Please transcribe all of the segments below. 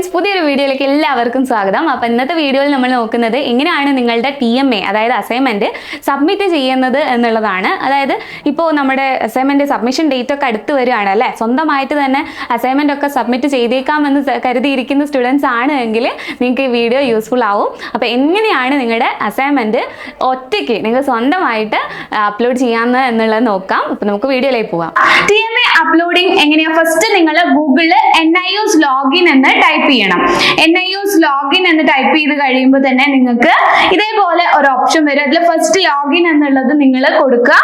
Friends പുതിയൊരു വീഡിയോയിലേക്ക് എല്ലാവർക്കും സ്വാഗതം. അപ്പോൾ ഇന്നത്തെ വീഡിയോയിൽ നമ്മൾ നോക്കുന്നത് എങ്ങനെയാണ് നിങ്ങളുടെ ടി എം എ അതായത് അസൈൻമെന്റ് സബ്മിറ്റ് ചെയ്യുന്നത് എന്നുള്ളതാണ്. അതായത് ഇപ്പോൾ നമ്മുടെ അസൈൻമെന്റ് സബ്മിഷൻ ഡേറ്റ് ഒക്കെ അടുത്ത് വരികയാണ് അല്ലേ? സ്വന്തമായിട്ട് തന്നെ അസൈൻമെന്റ് ഒക്കെ സബ്മിറ്റ് ചെയ്തേക്കാമെന്ന് കരുതിയിരിക്കുന്ന സ്റ്റുഡൻസ് ആണ് എങ്കിൽ നിങ്ങൾക്ക് ഈ വീഡിയോ യൂസ്ഫുൾ ആവും. അപ്പോൾ എങ്ങനെയാണ് നിങ്ങളുടെ അസൈൻമെന്റ് ഒറ്റയ്ക്ക് നിങ്ങൾ സ്വന്തമായിട്ട് അപ്ലോഡ് ചെയ്യാമെന്ന് എന്നുള്ളത് നോക്കാം. അപ്പോൾ നമുക്ക് വീഡിയോയിലേക്ക് പോവാം. ടി അപ്ലോഡിംഗ് എങ്ങനെയാ? ഫസ്റ്റ് നിങ്ങൾ ഗൂഗിളിൽ N I O S login എന്ന് ടൈപ്പ് ചെയ്യണം. N I O S login എന്ന് ടൈപ്പ് ചെയ്ത് കഴിയുമ്പോൾ തന്നെ നിങ്ങൾക്ക് ഇതേപോലെ ഒരു ഓപ്ഷൻ വരും. അതിൽ ഫസ്റ്റ് ലോഗിൻ എന്നുള്ളത് നിങ്ങൾ കൊടുക്കുക.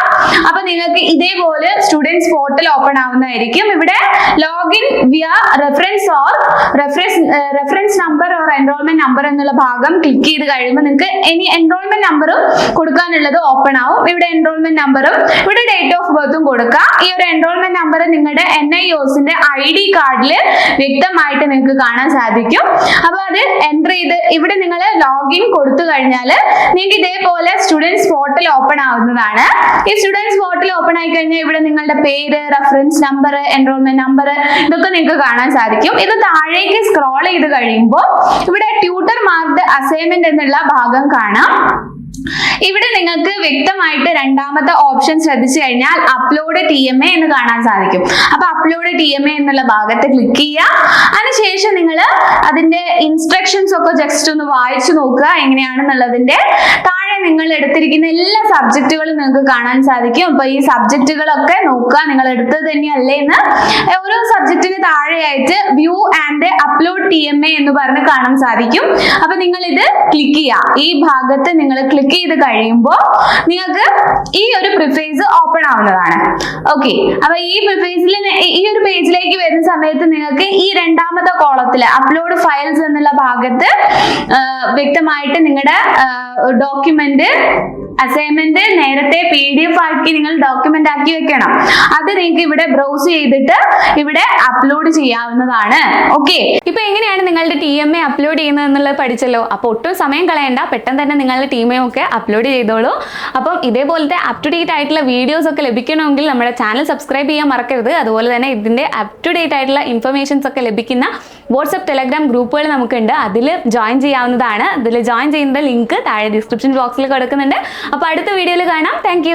അപ്പൊ നിങ്ങൾക്ക് ഇതേപോലെ സ്റ്റുഡൻസ് പോർട്ടൽ ഓപ്പൺ ആവുന്നതായിരിക്കും. ഇവിടെ login via reference or reference reference number or enrolment number എന്നുള്ള ഭാഗം ക്ലിക്ക് ചെയ്ത് കഴിയുമ്പോൾ നിങ്ങൾക്ക് ഇനി എൻറോൾമെന്റ് നമ്പറും കൊടുക്കാനുള്ളത് ഓപ്പൺ ആവും. ഇവിടെ എൻറോൾമെന്റ് നമ്പറും ഇവിടെ ഡേറ്റ് ഓഫ് ബർത്തും കൊടുക്കുക ഈ ഒരു എൻറോൾമെന്റ് നമ്പർ നിങ്ങളുടെ എൻ ഐ ഒസിന്റെ ഐ ഡി കാർഡിൽ വ്യക്തമായിട്ട് നിങ്ങൾക്ക് കാണാൻ സാധിക്കും. അപ്പൊ അത് എന്റർ ചെയ്ത് ഇവിടെ നിങ്ങൾ ലോഗിൻ കൊടുത്തു കഴിഞ്ഞാൽ നിങ്ങൾക്ക് ഇതേപോലെ സ്റ്റുഡൻസ് പോർട്ടൽ ഓപ്പൺ ആവുന്നതാണ്. ഈ സ്റ്റുഡൻസ് പോർട്ടൽ ഓപ്പൺ ആയി കഴിഞ്ഞാൽ ഇവിടെ നിങ്ങളുടെ പേര് റെഫറൻസ് നമ്പർ എൻറോൾമെന്റ് നമ്പർ ഇതൊക്കെ നിങ്ങൾക്ക് കാണാൻ സാധിക്കും. ഇത് താഴേക്ക് സ്ക്രോൾ ചെയ്ത് കഴിയുമ്പോൾ ഇവിടെ ട്യൂട്ടർ മാർക്ക്ഡ് അസൈൻമെന്റ് എന്നുള്ള ഭാഗം കാണാം. ഇവിടെ നിങ്ങൾക്ക് വ്യക്തമായിട്ട് രണ്ടാമത്തെ ഓപ്ഷൻ ശ്രദ്ധിച്ചു കഴിഞ്ഞാൽ അപ്ലോഡ് ടി എം എ എന്ന് കാണാൻ സാധിക്കും. അപ്പൊ അപ്ലോഡ് ടി എം എ എന്നുള്ള ഭാഗത്ത് ക്ലിക്ക് ചെയ്യുക. അതിനുശേഷം നിങ്ങൾ അതിന്റെ ഇൻസ്ട്രക്ഷൻസ് ഒക്കെ ജസ്റ്റ് ഒന്ന് വായിച്ചു നോക്കുക എങ്ങനെയാണെന്നുള്ളതിന്റെ. താഴെ നിങ്ങൾ എടുത്തിരിക്കുന്ന എല്ലാ സബ്ജക്റ്റുകളും നിങ്ങൾക്ക് കാണാൻ സാധിക്കും. അപ്പൊ ഈ സബ്ജക്റ്റുകളൊക്കെ നോക്കുക. നിങ്ങൾ എടുത്തത് തന്നെയല്ലേ എന്ന്. ഓരോ സബ്ജക്റ്റിന് താഴെയായിട്ട് view and upload T M A എന്ന് പറഞ്ഞ് കാണാൻ സാധിക്കും. അപ്പൊ നിങ്ങൾ ഇത് ക്ലിക്ക് ചെയ്യുക. ഈ ഭാഗത്ത് നിങ്ങൾ ക്ലിക്ക് ചെയ്ത് കഴിയുമ്പോൾ നിങ്ങൾക്ക് ഈ ഒരു പ്രിഫേസ് ഓപ്പൺ ആവുന്നതാണ്. ഓക്കെ അപ്പൊ ഈ പ്രിഫേസിൽ ഈ ഒരു പേജിലേക്ക് വരുന്ന സമയത്ത് നിങ്ങൾക്ക് ഈ രണ്ടാമത്തെ കോളത്തിൽ അപ്ലോഡ് ഫയൽസ് എന്നുള്ള ഭാഗത്ത് വ്യക്തമായിട്ട് നിങ്ങളുടെ ഡോക്യുമെന്റ് അസൈൻമെന്റ് നേരത്തെ പി ഡി എഫ് ആക്കി നിങ്ങൾ ഡോക്യുമെന്റ് ആക്കി വെക്കണം. അത് നിങ്ങൾക്ക് ഇവിടെ ബ്രൗസ് ചെയ്തിട്ട് ഇവിടെ അപ്ലോഡ് ചെയ്യാവുന്നതാണ്. ഓക്കെ ഇപ്പൊ എങ്ങനെയാണ് നിങ്ങളുടെ ടി എം എ അപ്ലോഡ് ചെയ്യുന്നത് എന്നുള്ളത് പഠിച്ചല്ലോ? അപ്പോൾ ഒട്ടും സമയം കളയണ്ട. പെട്ടെന്ന് തന്നെ നിങ്ങളുടെ ടി എം ഒക്കെ അപ്ലോഡ് ചെയ്തോളൂ. അപ്പം ഇതേപോലത്തെ അപ് ടു ഡേറ്റ് ആയിട്ടുള്ള വീഡിയോസ് ഒക്കെ ലഭിക്കണമെങ്കിൽ നമ്മുടെ ചാനൽ സബ്സ്ക്രൈബ് ചെയ്യാൻ മറക്കരുത്. അതുപോലെ തന്നെ ഇതിന്റെ അപ് ടു ഡേറ്റ് ആയിട്ടുള്ള ഇൻഫർമേഷൻസ് ഒക്കെ ലഭിക്കുന്ന വാട്സപ്പ് ടെലഗ്രാം ഗ്രൂപ്പുകൾ നമുക്കുണ്ട്. അതിൽ ജോയിൻ ചെയ്യാവുന്നതാണ്. അതിൽ ജോയിൻ ചെയ്യുന്ന ലിങ്ക് താഴെ ഡിസ്ക്രിപ്ഷൻ ബോക്സിൽ കൊടുക്കുന്നുണ്ട്. അപ്പോൾ അടുത്ത വീഡിയോയിൽ കാണാം. താങ്ക്